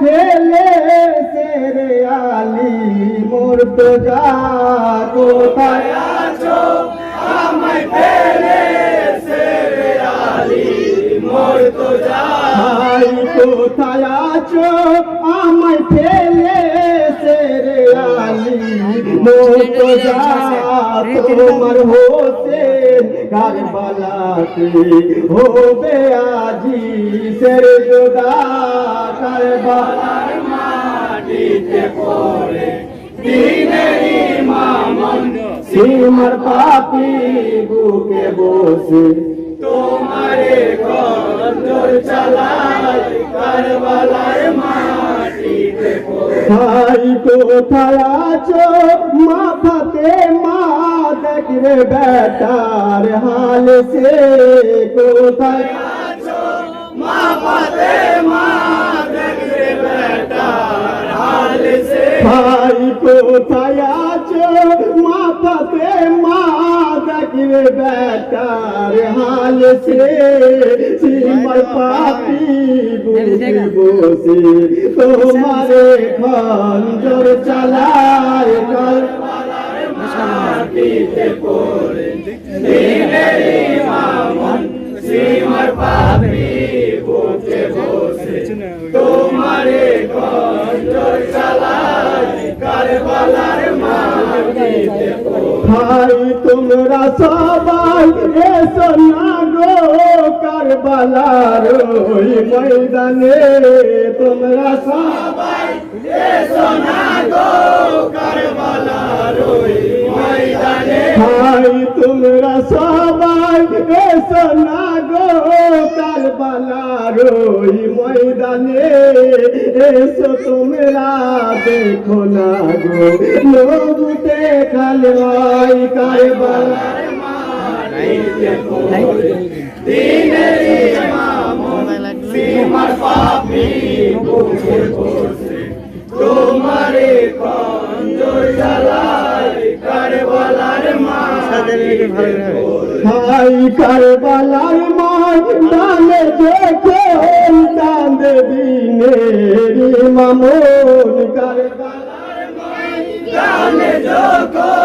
ফেলে সেরে আলি মোর তো যা কোথায় আছো? আমায় ফেলে সেরে আলি মোর তো যা কোথায় আছো? আমায় ফেলে সেরে আলি মোর তো যা তোমার হোসে কারবালাতে হবে আজি সের জোদা কারবালার মাটিতে পড়ে পাপি বুকে বসে। তোমারে কন্দর চালায় কারবালার মাটিতে ভাই, কোথায় আছো? মাথাতে মা দেখবে বেটার হাল সে। কোথায় আছো? মাথাতে মা কোথায় আছো? মাথাতে মা দেখবে বেটার হাল সে সীমার পাপি বসে তোমারে খঞ্জর চালায় কর। মাটিতে পাপি বুকে বসে ভাই তোমরা সবাই এসো না গো কারবালার ওই ময়দানে। তোমরা সবাই এসো না গো তোমরা সবাই এসো না গো, কারবালার ওই ময়দানে। এসো তোমরা দেখো না গো লোক দেখালে ওই কারবালার তোমারে কারবালার মাটিতে হাই কারবালার ময়দানে দেখে ওই চাঁদ দিনের মামুন কারবালার ময়দানে যখন